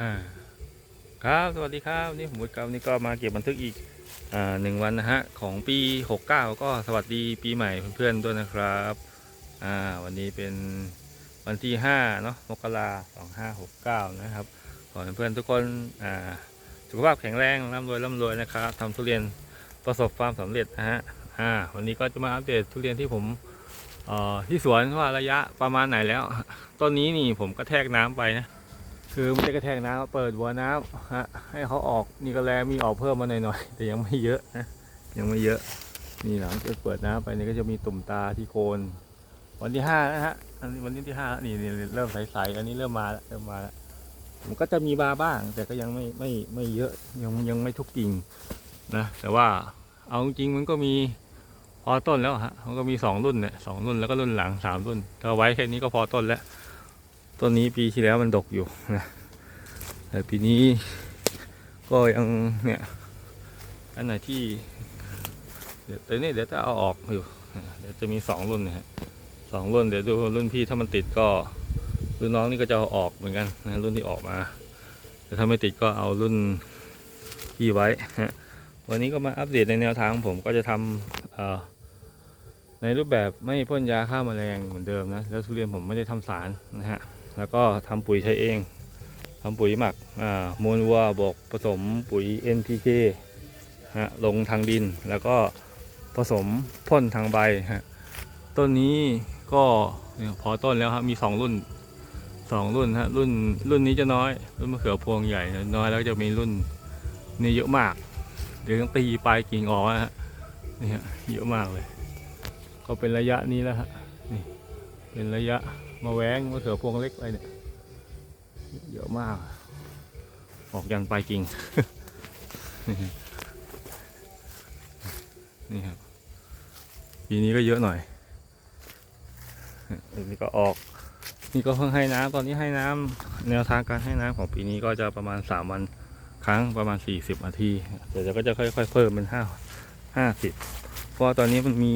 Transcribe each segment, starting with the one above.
อ่าครับสวัสดีครับนี่ผมวุฒิครับนี่ก็มาเก็บบันทึกอีกอ่าหนึ่งวันนะฮะของปี 69 ก็สวัสดีปีใหม่เพื่อนๆด้วยนะครับอ่าวันนี้เป็นวันที่5เนาะมกราสองห้าหกเก้านะครับขอให้เพื่อนๆทุกคนอ่าสุขภาพแข็งแรงร่ำรวยร่ำรวยนะครับทำทุเรียนประสบความสำเร็จนะฮะอ่าวันนี้ก็จะมาอัปเดตทุเรียนที่ผมเอ่อที่สวนว่าระยะประมาณไหนแล้วต้นนี้นี่ผมก็แทกน้ำไปนะ คือไม่ได้กระแทกน้ำเปิดบัวน้ำฮะให้เขาออกนี่ก็แลมีออกเพิ่มมาหน่อยๆแต่ยังไม่เยอะนะยังไม่เยอะนี่หลังจากเปิดน้ำไปนี่ก็จะมีตุ่มตาที่โคน วันที่ห้านะฮะอันนี้วันนี้ที่ห้านี่เริ่มใสๆอันนี้เริ่มมาแล้วเริ่มมาแล้วมันก็จะมีบาบ้าง แต่ก็ยังไม่ไม่ไม่เยอะยังยังไม่ทุกกิ่งนะแต่ว่าเอาจริงมันก็มีพอต้นแล้วฮะมันก็มีสองรุ่นเนี่ยสองรุ่นแล้วก็รุ่นหลังสามรุ่นถ้าไว้แค่นี้ก็พอต้นแล้ว ต้นนี้ปีที่แล้วมันดกอยู่นะแต่ปีนี้ก็ยังเนี่ยอันไหนที่เดี๋ยวแต่นี่เดี๋ยวจะเอาออกอยู่เดี๋ยวจะมีสองรุ่นนะฮะสองรุ่นเดี๋ยวดูรุ่นพี่ถ้ามันติดก็รุ่นน้องนี่ก็จะเอาออกเหมือนกันนะรุ่นที่ออกมาแต่ถ้าไม่ติดก็เอารุ่นพี่ไว้ฮะวันนี้ก็มาอัปเดตในแนวทางของผมก็จะทำในรูปแบบไม่พ่นยาฆ่าแมลงเหมือนเดิมนะแล้วทุเรียนผมไม่ได้ทำสารนะฮะ แล้วก็ทำปุ๋ยใช้เองทำปุ๋ยหมักมูลวัวบกผสมปุ๋ย NPK ฮะลงทางดินแล้วก็ผสมพ่นทางใบฮะต้นนี้ก็พอต้นแล้วครับมีสองรุ่นสองรุ่นฮะรุ่นรุ่นนี้จะน้อย รุ่นมะเขือพวงใหญ่น้อยแล้วจะมีรุ่นนี่เยอะมาก เดี๋ยวต้องตีปลายกิ่งออกนะฮะนี่ฮะเยอะมากเลย ก็เป็นระยะนี้แล้วฮะนี่เป็นระยะ มาแหวงมะเขือพวงเล็กอะไปเนี่ยเยอะมาก ออกยันปลายกิ่งนี่ครับปีนี้ก็เยอะหน่อยอันนี้ก็ออก นี่ก็เพิ่งให้น้ำตอนนี้ให้น้ำแนวทางการให้น้ำของปีนี้ก็จะประมาณสามวันครั้งประมาณสี่สิบนาทีเดี๋ยวก็จะค่อยๆ เพิ่มเป็นห้าห้าสิบเพราะว่าตอนนี้มันมี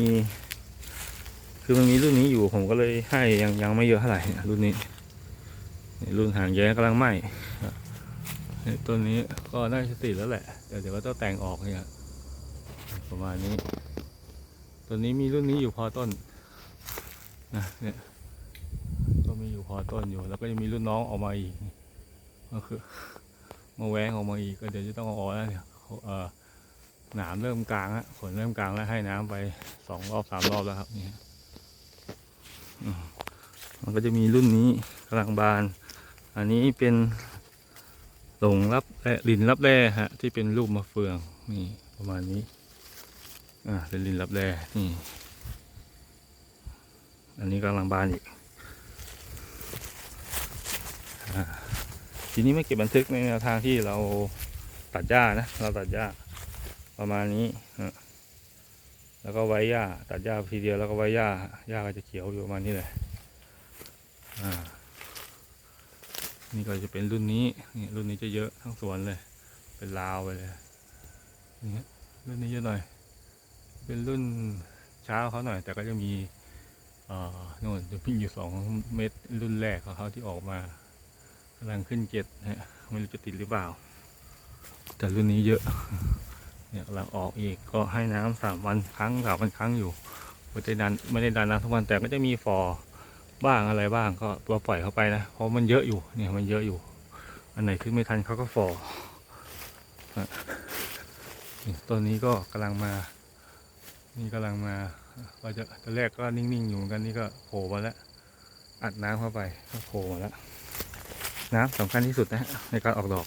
คือมันมีรุ่นนี้อยู่ผมก็เลยให้ยังยังไม่เยอะเท่าไหร่รุ่นนี้รุ่นหางแย้กำลังไหม้ต้นนี้ก็น่าจะติดแล้วแหละเดี๋ยวเดี๋ยวก็ต้องแต่งออกเนี่ยประมาณนี้ต้นนี้มีรุ่นนี้อยู่พอต้นนะเนี่ยก็มีอยู่พอต้นอยู่ แล้วก็ยังมีรุ่นน้องออกมาอีกก็คือมาแหวงออกมาอีกก็เดี๋ยวจะต้องเอาออกแล้วเนี่ยเออหนามเริ่มกลางแล้วฝนเริ่มกลางแล้วให้น้ำไปสองรอบสามรอบแล้วครับนี่อื มันก็จะมีรุ่นนี้กำลังบาน อันนี้เป็นหลงรับแร่ลินรับแร่ฮะ ที่เป็นรูปมะเฟืองนี่ประมาณนี้ อ่าเป็นลินรับแร่นี่อันนี้กำลังบานอีกอทีนี้ไม่เก็บบันทึกในแนวทางที่เราตัดหญ้านะ เราตัดหญ้าประมาณนี้ฮะ แล้วก็ไว้หญ้าตัดหญ้าทีเดียวแล้วก็ไว้หญ้าหญ้าก็จะเขียวอยู่ประมาณนี้เลยอ่า นี่ก็จะเป็นรุ่นนี้นี่รุ่นนี้จะเยอะทั้งสวนเลย เป็นลาวไปเลยนี่รุ่นนี้เยอะหน่อย เป็นรุ่นเช้าเขาหน่อย แต่ก็จะมีเอ่อโน่นจะพิ่งอยู่สองเม็ดรุ่นแรกของเขาที่ออกมากำลังขึ้นเจ็ดฮะไม่รู้จะติดหรือเปล่า แต่รุ่นนี้เยอะ เนี่ยกำลังออกอีกก็ให้น้ำสามวันครั้งสามวันครั้งอยู่ไม่ได้ดันไม่ได้ดันน้ำทุกวันแต่ก็จะมีฟอบ้างอะไรบ้างก็ตัวปล่อยเข้าไปนะ เพราะมันเยอะอยู่เนี่ยมันเยอะอยู่ อันไหนขึ้นไม่ทันเขาก็ฟอต้นนี้ก็กำลังมา นี่กำลังมาก็จะตอนแรกก็นิ่งๆอยู่เหมือนกันนี่ก็โผล่มาแล้ว อัดน้ำเข้าไปก็โผล่มาแล้ว น้ำสำคัญที่สุดนะในการออกดอก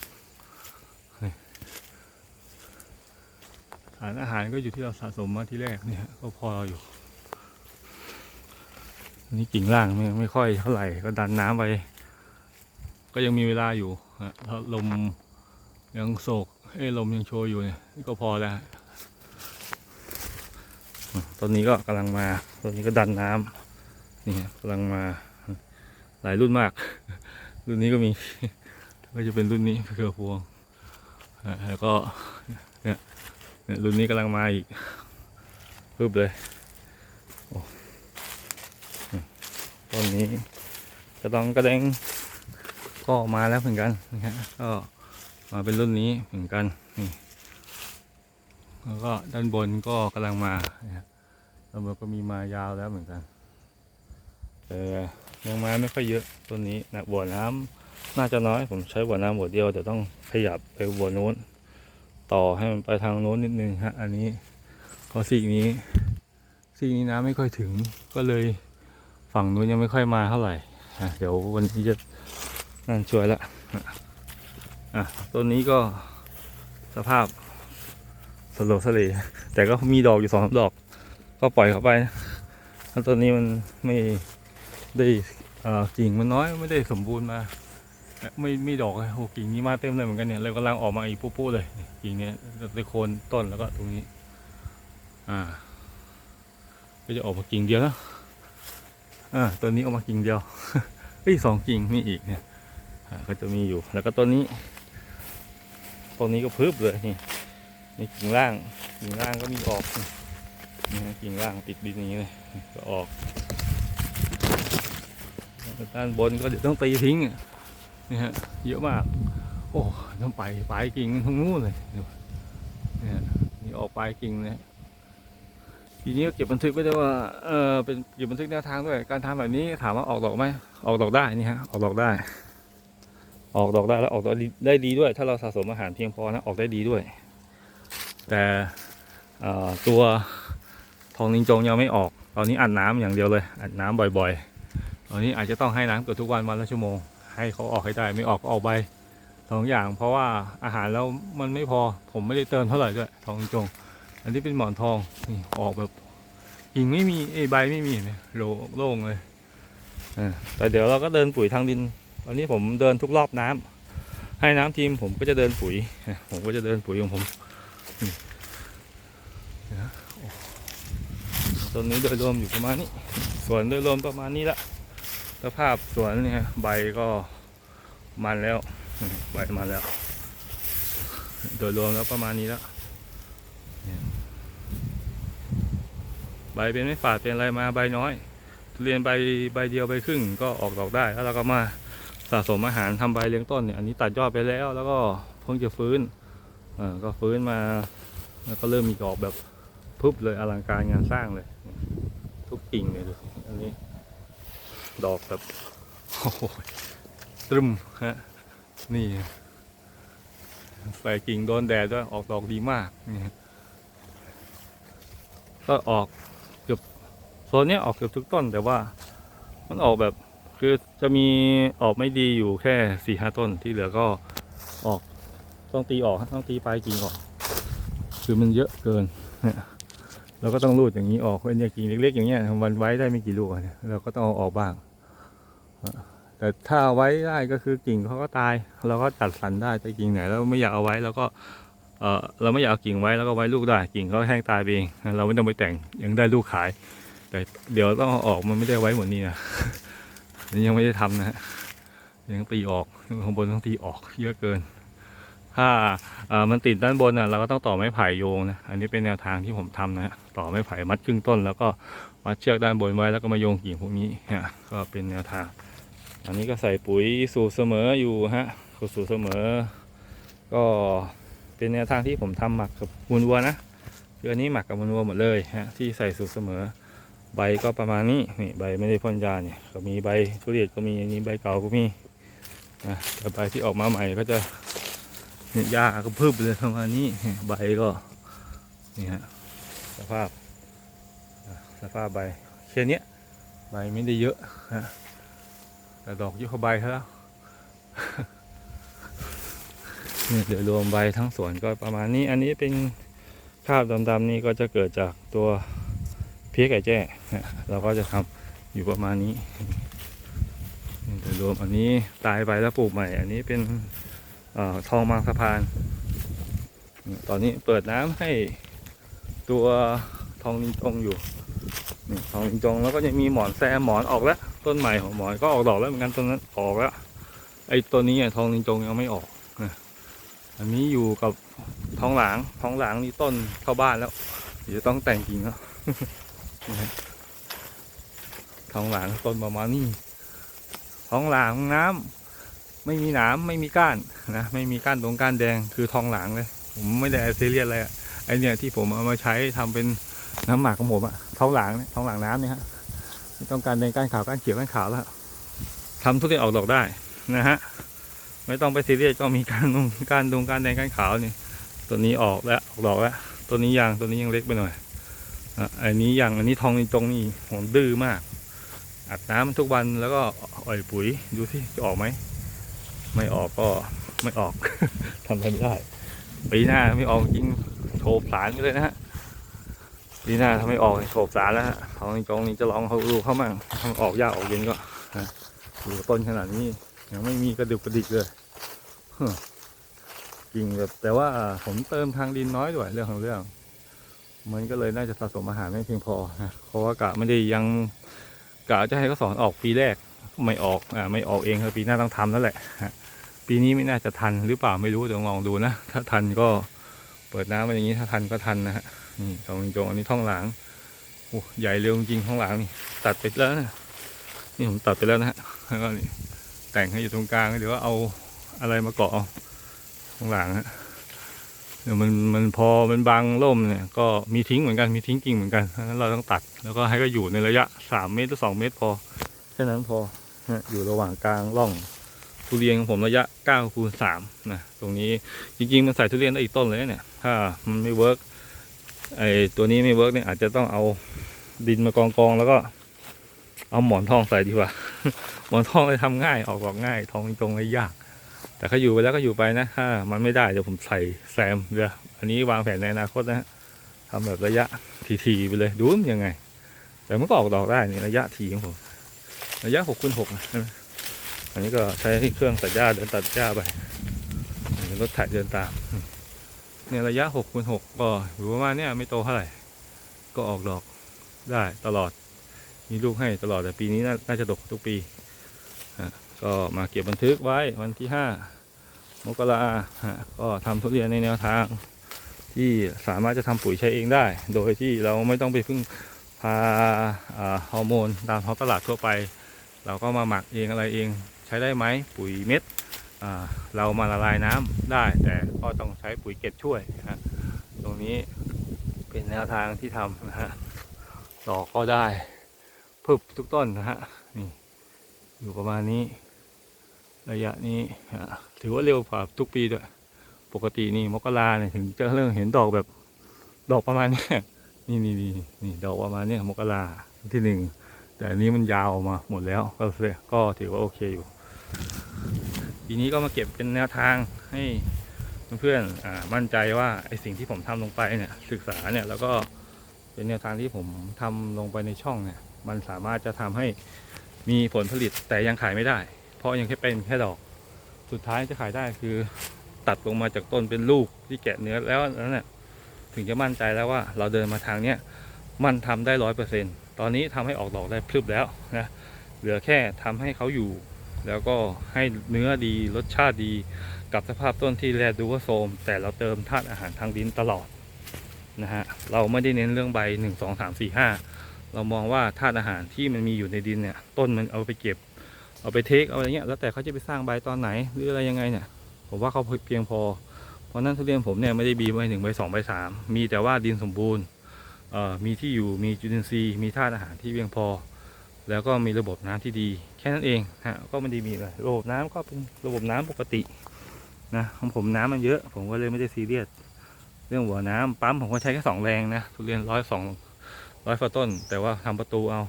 สารอาหารก็อยู่ที่เราสะสมมาที่แรกเนี่ยก็พออยู่นนี้กิ่งล่างไม่ไม่ค่อยเท่าไหร่ก็ดันน้ำไป ก็ยังมีเวลาอยู่ฮะถ้าลมยังโศกเอ้ลมยังโชยอยู่เนี่ยนี่ก็พอแล้วฮะอะต้นนี้ก็กำลังมาต้นนี้ก็ดันน้ำนี่กำลังมาหลายรุ่นมาก รุ่นนี้ก็มี ก็จะเป็นรุ่นนี้เครือพวงแล้วก็ รุ่นนี้กำลังมาอีกปึ๊บเลยต้นนี้กระดองกระแดงก็มาแล้วเหมือนกันนะฮะก็มาเป็นรุ่นนี้เหมือนกันนี่แล้วก็ด้านบนก็กำลังมานะฮะแล้วมันก็มีมายาวแล้วเหมือนกันแต่ยังมาไม่ค่อยเยอะต้นนี้นะบ่อน้ำน่าจะน้อยผมใช้บ่อน้ำบ่อเดียวเดี๋ยวต้องขยับไปบ่อนู้น ต่อให้มันไปทางโน้นนิดนึงฮะอันนี้เพราะซีนี้ซีกนี้น้ำไม่ค่อยถึงก็เลยฝั่งนู้นยังไม่ค่อยมาเท่าไหร่เดี๋ยววันนี้จะนั่นช่วยละอะต้นนี้ก็สภาพสโลว์สเลแต่ก็มีดอกอยู่สองสามดอก ก็ปล่อยเข้าไปนะต้นนี้มันไม่ได้เอ่อกิ่งมันน้อยไม่ได้สมบูรณ์มา ไม่ไม่ดอกโอ้กิ่งนี้มาเต็มเลยเหมือนกันเนี่ยเลยกำลังออกมาอีกปุ๊บๆเลยกิ่งเนี้ยในโคนต้นแล้วก็ตรงนี้ อ่า ก็จะออกมากิ่งเดียวนะอ่าตัวนี้ออกมากิ่งเดียวเฮ้ยสองกิ่งมีอีกเนี่ยอ่าก็จะมีอยู่แล้วก็ต้นนี้ต้นนี้ก็พึบเลยนี่นี่กิ่งล่างกิ่งล่างก็มีออกนี่กิ่งล่างติดดินอย่างนี้เลยก็ออกแล้วด้านบนก็เดี๋ยวต้องตีทิ้งอะ นี่ฮะเยอะมาก โอ้ต้องไปปลายกิ่งทั้งนู้นเลยเนี่ยนี่ออกปลายกิ่งเลยทีนี้ก็เก็บบันทึกไว้ด้วยว่าเออเป็นเก็บบันทึกแนวทางด้วย การทำแบบนี้ถามว่าออกดอกไหมออกดอกได้นี่ฮะออกดอกได้ ออกดอกได้แล้วออกดอกดีได้ดีด้วย ถ้าเราสะสมอาหารเพียงพอนะออกได้ดีด้วย แต่ตัวทองนิงจงยังไม่ออก ตอนนี้อัดน้ำอย่างเดียวเลยอัดน้ำบ่อยๆ ตอนนี้อาจจะต้องให้น้ำเกือบทุกวันวันละชั่วโมง ให้เขาออกให้ได้ไม่ออกก็ออกใบสองอย่าง เพราะว่าอาหารแล้วมันไม่พอผมไม่ได้เติมเท่าไหร่ด้วยทองจง อันนี้เป็นหมอนทองนี่ออกแบบกิ่งไม่มีเอยใบไม่มีเนี่ยโลโล่งเลยอ่าแต่เดี๋ยวเราก็เดินปุ๋ยทางดินตอนนี้ผมเดินทุกรอบน้ำให้น้ำทีมผมก็จะเดินปุ๋ย ผมก็จะเดินปุ๋ยของผมนี่ต้นนี้โดยรวมอยู่ประมาณนี้ส่วนโดยรวมประมาณนี้ละ สภาพสวนเนี่ยใบก็มันแล้ว ใบมันแล้ว โดยรวมแล้วประมาณนี้แล้วใบเป็นไม่ฝาดเป็นอะไรมาใบน้อยเรียนใบใบเดียวใบครึ่งก็ออกดอกได้ แล้วเราก็มาสะสมอาหารทำใบเลี้ยงต้นเนี่ยอันนี้ตัดยอดไปแล้วแล้วก็เพิ่งจะฟื้นเออก็ฟื้นมาแล้วก็เริ่มมีดอกแบบพึบเลยอลังการงานสร้างเลย ทุกกิ่งเลยดูอันนี้ ดอกแบบโอ้โหตรึมฮะนี่ ใส่กิ่งโดนแดดด้วยออกดอกดีมากนี่ก็ออกเกือบโซนนี้ออกเกือบทุกต้นแต่ว่า มันออกแบบคือจะมีออกไม่ดีอยู่แค่สี่ห้าต้นที่เหลือก็ออกต้องตีออกต้องตีปลายกิ่งออกคือมันเยอะเกินเนี่ย เราก็ต้องรูดอย่างนี้ออกเป็นอย่างกิ่งเล็กๆอย่างเงี้ยมันไว้ได้ไม่กี่ลูกเนี่ยเราก็ต้องเอาออกบ้าง แต่ถ้าเอาไว้ได้ก็คือกิ่งเขาก็ตาย เราก็จัดสรรได้แต่กิ่งไหนเราไม่อยากเอาไว้เราก็เออเราไม่อยากเอากิ่งไว้แล้วก็ไว้ลูกได้ กิ่งเขาแห้งตายเอง เราไม่ต้องไปแต่งยังได้ลูกขาย แต่เดี๋ยวต้องออกมันไม่ได้ไว้หมดนี่นะนี่ยังไม่ได้ทำนะฮะยังตีออกข้างบนต้องตีออกเยอะเกิน ถ้ามันติดด้านบนน่ะเราก็ต้องต่อไม้ไผ่โยงนะอันนี้เป็นแนวทางที่ผมทำนะต่อไม้ไผ่มัดครึ่งต้น แล้วก็มัดเชือกด้านบนไว้แล้วก็มาโยงกิ่งพวกนี้ฮะก็เป็นแนวทาง อันนี้ก็ใส่ปุ๋ยสูตรเสมออยู่ฮะสูตรเสมอ ก็เป็นแนวทางที่ผมทำหมักกับมูลวัวนะคืออันนี้หมักกับมูลวัวหมดเลยฮะที่ใส่สูตรเสมอ ใบก็ประมาณนี้นี่ใบไม่ได้พ่นยาเนี่ยก็มีใบทุเรียนก็มีอันนี้ใบเก่าก็มีนะแต่ใบที่ออกมาใหม่ก็จะ เนี่ยหญ้าก็พึบเลยประมาณนี้ใบก็นี่ฮะสภาพสภาพใบแค่นี้ใบไม่ได้เยอะฮะแต่ดอกเยุคใบเขาแล้วเนี่ยเดี๋ยวรวมใบทั้งสวนก็ประมาณนี้อันนี้เป็นคราบดำๆนี่ก็จะเกิดจากตัวเพี้ยไก่แจ้เราก็จะทำอยู่ประมาณนี้เดี๋ยวรวมอันนี้ตายไปแล้วปลูกใหม่ อันนี้เป็น ออทองมางสะพาน ตอนนี้เปิดน้ำให้ตัวทองนินจงอยู่นี่ทองนินจงแล้วก็จะมีหมอนแซมหมอนออกแล้ว ต้นใหม่ของหมอนก็ออกดอกแล้วเหมือนกันต้นนั้นออกแล้วไอ้ตัวนี้ทองนินจงยังไม่ออกนะอันนี้อยู่กับทองหลางทองหลางนี่ต้นเข้าบ้านแล้วเดี๋ยวต้องแต่งกิ่งแล้วทองหลางต้นประมาณนี้ทองหลางน้ำ ไม่มีหนามไม่มีก้านนะไม่มีก้านตรงก้านแดงคือทองหลางเลย ผมไม่ได้ซีเรียสอะไรอะไอเนี่ยที่ผมเอามาใช้ทำเป็นน้ำหมักของผมอะทองหลางเนี่ยทองหลางน้ำเนี่ยฮะไม่ต้องการแดงก้านขาวก้านเขียวก้านขาวแล้วทำทุเรียนออกดอกได้นะฮะไม่ต้องไปซีเรียสก็มีการดงการดงการแดงก้านขาวนี่ตัวนี้ออกแล้วออกดอกแล้วตัวนี้ยังตัวนี้ยังเล็กไปหน่อยอะอันนี้ยังอันนี้ทองตรงนี่ผมดื้อมาก อัดน้ำมันทุกวันแล้วก็อ่อยปุ๋ยดูที่จะออกไหม ไม่ออกก็ไม่ออก ทำอะไรไม่ได้ปีหน้าไม่ออกจริงโฉบสารไปเลยนะฮะปีหน้าถ้าไม่ออกโฉบสารแล้วฮะทองจองนี้จะลองเขาดูเข้ามั่งถ้ามันออกยากออกเย็นก็นะดูต้นขนาดนี้ยังไม่มีกระดุกกระดิกเลยจริงแบบแต่ว่าผมเติมทางดินน้อยด้วยเรื่องของเรื่อง มันก็เลยน่าจะสะสมอาหารไม่เพียงพอนะเพราะว่ากะไม่ได้ยังกะจะให้เขาสอนออกปีแรกไม่ออกอ่าไม่ออกเองคือปีหน้าต้องทำแล้วแหละ ปีนี้ไม่น่าจะทันหรือเปล่าไม่รู้เดี๋ยวลองดูนะ ถ้าทันก็เปิดน้ำมาอย่างนี้ถ้าทันก็ทันนะฮะนี่ทองจงอันนี้ท่องหลางโอ้ใหญ่เร็วจริงท่องหลางนี่ตัดไปแล้วนะนี่ผมตัดไปแล้วนะฮะแล้วก็นี่แต่งให้อยู่ตรงกลางเดี๋ยวเอาอะไรมาเกาะเอาท่องหลางฮะเดี๋ยวมันมันพอมันบางร่มเนี่ยก็มีทิ้งเหมือนกันมีทิ้งกิ่งเหมือนกันเพราะฉะนั้นเราต้องตัดแล้วก็ให้ก็อยู่ในระยะสามเมตรหรือสองเมตรพอแค่นั้นพออยู่ระหว่างกลางร่อง ทุเรียนของผมระยะ9คูณ3นะตรงนี้จริงๆมันใส่ทุเรียนได้อีกต้นเลยเนี่ยถ้ามันไม่เวิร์กไอตัวนี้ไม่เวิร์กเนี่ยอาจจะต้องเอาดินมากองกองๆแล้วก็ เอาหมอนทองใส่ดีกว่า หมอนทองเลยทำง่ายออกดอกง่าย ทองตรงเลยยาก แต่ถ้าอยู่ไปแล้วก็อยู่ไปนะถ้ามันไม่ได้เดี๋ยวผมใส่แซมเดี๋ยวอันนี้วางแผนในอนาคตนะฮะทำแบบระยะทีๆไปเลยดูมันยังไง แต่มันก็ออกดอกได้นี่ระยะทีของผมระยะหกคูณหกนะ อันนี้ก็ใช้เครื่องตัดหญ้าเดินตัดหญ้าไปรถไถเดินตามเนี่ยระยะหกคูณหกก็อยู่ประมาณเนี้ยไม่โตเท่าไหร่ ก็ออกดอกได้ตลอด มีลูกให้ตลอดแต่ปีนี้น่านาจะดกทุกปี ก็มาเก็บบันทึกไว้วันที่ห้ามกราก็ทำทุเรียนในแนวทาง ที่สามารถจะทำปุ๋ยใช้เองได้ โดยที่เราไม่ต้องไปพึ่งพาฮอร์โมนตามท้องตลาดทั่วไป เราก็มาหมักเองอะไรเอง ช้ได้ไหมปุ๋ยเม็ดเรามาละลายน้ำได้ แต่ก็ต้องใช้ปุ๋ยเก็บช่วยนะตรงนี้เป็นแนวทางที่ทำนะฮะดอกก็ได้พึบทุกต้นนะฮะนี่อยู่ประมาณนี้ระยะนี้ถือว่าเร็วกว่าทุกปีด้วยปกตินี่มกราเนี่ยถึงจะเริ่มเห็นดอกแบบดอกประมาณนี้นี่นี่นี่นี่ดอกประมาณนี้มกราที่หนึ่งแต่อันนี้มันยาวออกมาหมดแล้วก็ก็ถือว่าโอเคอยู่ ทีนี้ก็มาเก็บเป็นแนวทางให้เพื่อนๆมั่นใจว่าไอสิ่งที่ผมทำลงไปเนี่ยศึกษาเนี่ยแล้วก็เป็นแนวทางที่ผมทำลงไปในช่องเนี่ยมันสามารถจะทำให้มีผลผลิตแต่ยังขายไม่ได้ เพราะยังแค่เป็นแค่ดอก สุดท้ายจะขายได้คือตัดลงมาจากต้นเป็นลูกที่แกะเนื้อแล้วนั้นเนี่ยถึงจะมั่นใจแล้วว่าเราเดินมาทางเนี้ยมันทำได้ร้อยเปอร์เซ็นตอนนี้ทำให้ออกดอกได้พรึบแล้วนะเหลือแค่ทำให้เขาอยู่ แล้วก็ให้เนื้อดีรสชาติดีกับสภาพต้นที่แลดูว่าโทมแต่เราเติมธาตุอาหารทางดินตลอดนะฮะเราไม่ได้เน้นเรื่องใบหนึ่งสองสามสี่ห้าเรามองว่าธาตุอาหารที่มันมีอยู่ในดินเนี่ย ต้นมันเอาไปเก็บ เอาไปเทคเอาอะไรเงี้ยแล้วแต่เขาจะไปสร้างใบตอนไหนหรืออะไรยังไงเนี่ย ผมว่าเขาเพียงพอ เพราะนั้นทุเรียนผมเนี่ยไม่ได้บีใบหนึ่งใบสองใบสามมีแต่ว่าดินสมบูรณ์มีที่อยู่มีจุลินทรีย์มีธาตุอาหารที่เพียงพอ แล้วก็มีระบบน้ำที่ดีแค่นั้นเองฮะก็ไม่ได้มีอะไรระบบน้ำก็เป็นระบบน้ำปกตินะของผมน้ำมันเยอะ ผมก็เลยไม่ได้ซีเรียสเรื่องหัวน้ำปั๊มผมก็ใช้แค่สองแรงนะทุเรียนร้อยสองร้อยฝ่าต้น แต่ว่าทำประตูเอา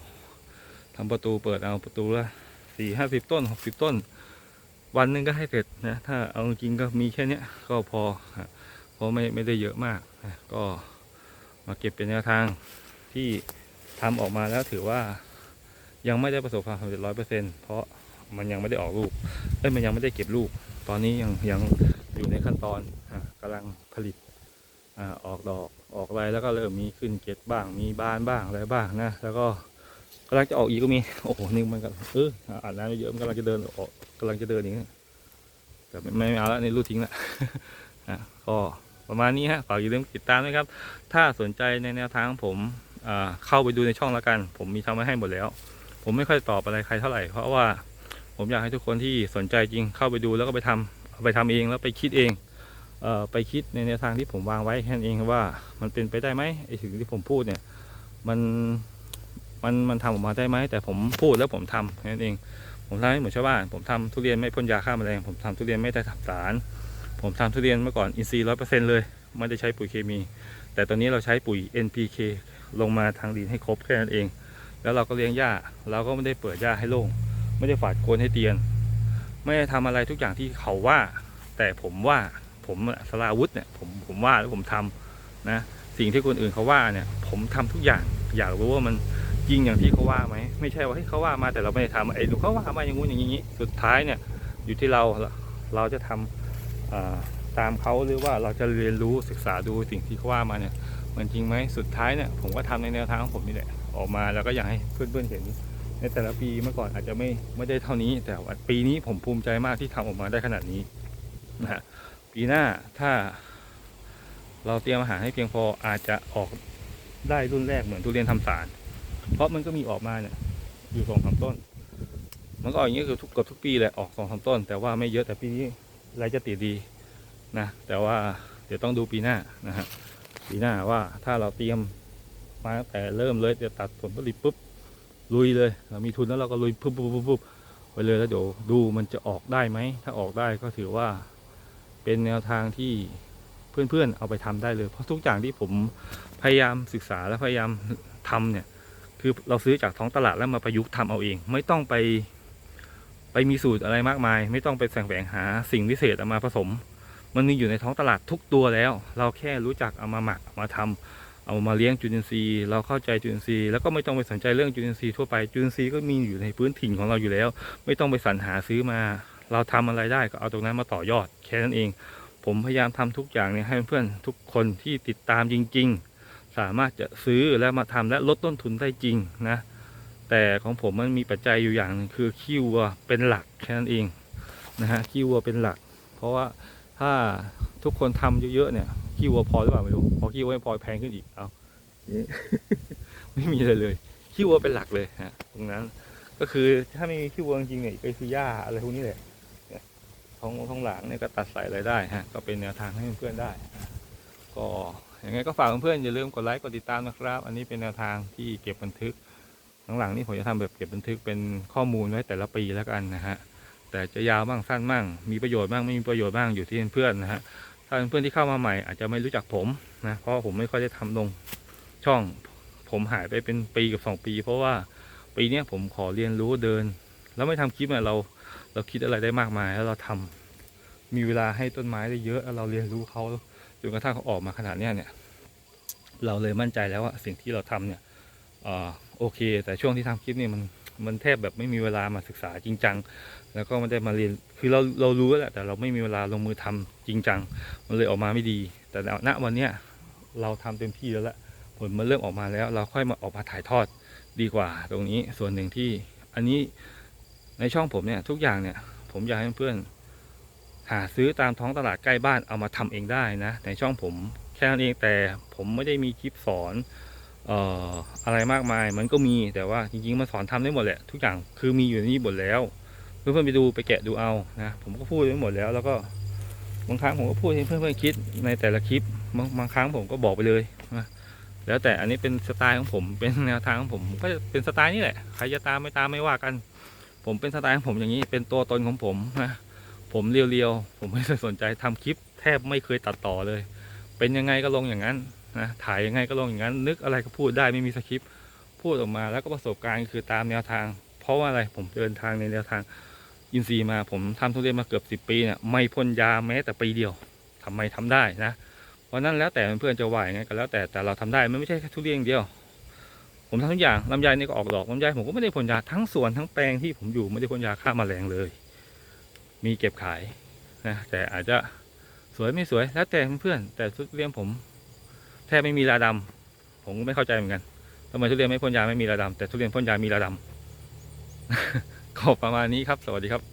ทำประตูเปิดเอาประตูละสี่ห้าสิบต้นหกสิบต้น วันนึงก็ให้เสร็จนะถ้าเอาจริงก็มีแค่เนี้ยก็พอฮะเพราะไม่ไม่ได้เยอะมากก็มาเก็บเป็นแนวทางที่ทำออกมาแล้วถือว่า ยังไม่ได้ประสบความสำเร็จร้อยเปอร์เซ็นเพราะมันยังไม่ได้ออกลูกเอ้ยมันยังไม่ได้เก็บลูก ตอนนี้ยังยังอยู่ในขั้นตอนอะกำลังผลิตออกดอกออกอะไรแล้วก็เริ่มมีขึ้นเกล็ดบ้าง มีบานบ้างอะไรบ้างนะ แล้วก็กำลังจะออกอีกก็มี โอ้โหนี่มันก็เอออ่านน้ำเยอะมันกำลังจะเดินออกกำลังจะเดินอย่างนี้แต่ไม่ไม่เอาแล้วในรูดทิ้งละอะก็ประมาณนี้ฮะฝากอย่าลืมติดตามนะครับ ถ้าสนใจในแนวทางผมเข้าไปดูในช่องแล้วกัน ผมมีทำไว้ให้หมดแล้ว ผมไม่ค่อยตอบอะไรใครเท่าไหร่ เพราะว่าผมอยากให้ทุกคนที่สนใจจริงเข้าไปดูแล้วก็ไปทำเอาไปทำเองแล้วไปคิดเองเอ่อไปคิดในแนวทางที่ผมวางไว้แค่นั้นเองว่ามันเป็นไปได้ไหมไอ้สิ่งที่ผมพูดเนี่ยมันมันมันทำออกมาได้ไหมแต่ผมพูดแล้วผมทำแค่นั้นเอง ผมทำให้เหมือนชาวบ้านผมทำทุเรียนไม่พ่นยาฆ่าแมลงผมทำทุเรียนไม่ได้ทำสาร ผมทำทุเรียนเมื่อก่อนอินทรีย์ร้อยเปอร์เซ็นต์เลยไม่ได้ใช้ปุ๋ยเคมี แต่ตอนนี้เราใช้ปุ๋ย NPK ลงมาทางดินให้ครบแค่นั้นเอง แล้วเราก็เลี้ยงหญ้า เราก็ไม่ได้เปิดหญ้าให้โล่ง ไม่ได้ฝาดโคนให้เตียน ไม่ได้ทำอะไรทุกอย่างที่เขาว่า แต่ผมว่าผมสลาวุธเนี่ยผมผมว่าแล้วผมทำนะสิ่งที่คนอื่นเขาว่าเนี่ย ผมทำทุกอย่างอยากรู้ว่ามันจริงอย่างที่เขาว่าไหมไม่ใช่ว่าให้ยเขาว่ามาแต่เราไม่ได้ทำไอ้ดูเขาว่ามาอย่างงู้นอย่างนี้สุดท้ายเนี่ยอยู่ที่เราเราจะทำอ่าตามเขาหรือว่าเราจะเรียนรู้ศึกษาดูสิ่งที่เขาว่ามาเนี่ยมันจริงไหมสุดท้ายเนี่ยผมก็ทำในแนวทางของผมนี่แหละ ออกมาแล้วก็อยากให้เพื่อนๆเห็น ในแต่ละปีเมื่อก่อนอาจจะไม่ไม่ได้เท่านี้ แต่ว่าปีนี้ผมภูมิใจมากที่ทำออกมาได้ขนาดนี้นะฮะปีหน้าถ้า เราเตรียมอาหารให้เพียงพออาจจะออกได้รุ่นแรกเหมือนทุเรียนทำสาร เพราะมันก็มีออกมาเนี่ยอยู่สองสามต้น มันก็ออกอย่างนี้คือทุกกับทุกปีแหละออกสองสามต้น แต่ว่าไม่เยอะแต่ปีนี้รายจะติดดีนะแต่ว่าเดี๋ยวต้องดูปีหน้านะฮะปีหน้าว่าถ้าเราเตรียม มาแต่เริ่มเลยจะตัดผลผลิตปุ๊บลุยเลยเรามีทุนแล้วเราก็ลุยปุ๊บปุ๊บปุ๊บไปเลยแล้วเดี๋ยวดูมันจะออกได้ไหม ถ้าออกได้ก็ถือว่าเป็นแนวทางที่เพื่อนๆ เอาไปทำได้เลย เพราะทุกอย่างที่ผมพยายามศึกษาและพยายามทำเนี่ยคือเราซื้อจากท้องตลาดแล้วมาประยุกต์ทำเอาเอง ไม่ต้องไปไปมีสูตรอะไรมากมาย ไม่ต้องไปแสวงหาสิ่งวิเศษเอามาผสม มันมีอยู่ในท้องตลาดทุกตัวแล้ว เราแค่รู้จักเอามาหมักมาทำ เอามาเลี้ยงจุลินทรีย์เราเข้าใจจุลินทรีย์แล้วก็ไม่ต้องไปสนใจเรื่องจุลินทรีย์ทั่วไปจุลินทรีย์ก็มีอยู่ในพื้นถิ่นของเราอยู่แล้ว ไม่ต้องไปสรรหาซื้อมา เราทำอะไรได้ก็เอาตรงนั้นมาต่อยอดแค่นั้นเอง ผมพยายามทำทุกอย่างเนี่ยให้เพื่อนทุกคนที่ติดตามจริง ๆ สามารถจะซื้อและมาทำและลดต้นทุนได้จริงนะแต่ของผมมันมีปัจจัยอยู่อย่างนึงคือขี้วัวเป็นหลักแค่นั้นเองนะฮะขี้วัวเป็นหลัก เพราะว่าถ้าทุกคนทำเยอะๆเนี่ย ขี้วัวพอหรือเปล่าไม่รู้ พอขี้วัวไม่พอแพงขึ้นอีก เอาไม่มีอะไรเลย ขี้วัวเป็นหลักเลยฮะ ตรงนั้น ก็คือถ้าไม่มีขี้วัวจริงๆเนี่ยก็คือหญ้าอะไรพวกนี้แหละเนี่ยท้องท้องหลังเนี่ยก็ตัดใส่อะไรได้ฮะ ก็เป็นแนวทางให้เพื่อนๆได้ ก็ยังไงก็ฝากเพื่อนๆอย่าลืมกดไลค์กดติดตามนะครับ อันนี้เป็นแนวทางที่เก็บบันทึกหลังๆนี่ผมจะทำแบบเก็บบันทึกเป็นข้อมูลไว้แต่ละปีแล้วกันนะฮะแต่จะยาวบ้างสั้นบ้างมีประโยชน์บ้างไม่มีประโยชน์บ้างอยู่ที่เพื่อนๆนะฮะ ถ้าเพื่อนที่เข้ามาใหม่อาจจะไม่รู้จักผมนะเพราะผมไม่ค่อยได้ทำลงช่อง ผมหายไปเป็นปีกับสองปี เพราะว่าปีนี้ผมขอเรียนรู้เดิน แล้วไม่ทำคลิปเราเราคิดอะไรได้มากมายแล้วเราทำมีเวลาให้ต้นไม้ได้เยอะแล้วเราเรียนรู้เขาจนกระทั่งเขาออกมาขนาดนี้เนี่ย เราเลยมั่นใจแล้วว่าสิ่งที่เราทำเนี่ยอโอเค แต่ช่วงที่ทำคลิปนี่มัน มันแทบแบบไม่มีเวลามาศึกษาจริงจัง แล้วก็ไม่ได้มาเรียน คือเราเรารู้แล้วแหละแต่เราไม่มีเวลาลงมือทำจริงจัง มันเลยออกมาไม่ดี แต่ณวันเนี้ยเราทำเต็มที่แล้วละผลมันเริ่มออกมาแล้ว เราค่อยมาออกมาถ่ายทอดดีกว่า ตรงนี้ส่วนหนึ่งที่อันนี้ในช่องผมเนี่ยทุกอย่างเนี่ยผมอยากให้เพื่อนหาซื้อตามท้องตลาดใกล้บ้านเอามาทำเองได้นะในช่องผมแค่นั้นเองแต่ผมไม่ได้มีคลิปสอน เอ่ออะไรมากมายมันก็มีแต่ว่าจริงๆมันสอนทำได้หมดแหละทุกอย่างคือมีอยู่ในนี้หมดแล้ว เพื่อนๆไปดูไปแกะดูเอานะผมก็พูดไปหมดแล้ว แล้วก็บางครั้งผมก็พูดให้เพื่อนๆคิดในแต่ละคลิปบางบางครั้งผมก็บอกไปเลยนะแล้วแต่อันนี้เป็นสไตล์ของผมเป็นแนวทางของผมผมก็จะเป็นสไตล์นี่แหละใครจะตามไม่ตามไม่ว่ากัน ผมเป็นสไตล์ของผมอย่างนี้เป็นตัวตนของผมนะผมเรียวๆผมไม่สนใจทำคลิป แทบไม่เคยตัดต่อเลย เป็นยังไงก็ลงอย่างนั้น นะถ่ายยังไงก็ลงอย่างนั้น นึกอะไรก็พูดได้ไม่มีสคริปต์พูดออกมาแล้วก็ประสบการณ์คือตามแนวทาง เพราะว่าอะไรผมเดินทางในแนวทางอินซีย์มาผมทำทุเรียนมาเกือบสิบปีเนี่ยไม่พ่นยาแม้แต่ปีเดียวทำไมทำได้นะเพราะนั้นแล้วแต่เพื่อนจะว่ายังไงก็แล้วแต่แต่เราทำได้มันไม่ใช่แค่ทุเรียนเดียว ผมทำทุกอย่างลำไยนี่ก็ออกดอกลำไยผมก็ไม่ได้พ่นยาทั้งสวนทั้งแปลงที่ผมอยู่ไม่ได้พ่นยาฆ่าแมลงเลย มีเก็บขายนะแต่อาจจะสวยไม่สวยแล้วแต่เพื่อนแต่ทุเรียนผม ทบไม่มีราดำผมก็ไม่เข้าใจเหมือนกันทำไมทุเรียนไม่พ่นยาไม่มีราดำแต่ทุเรียนพ่นยามีราดำก็ประมาณนี้ครับ สวัสดีครับ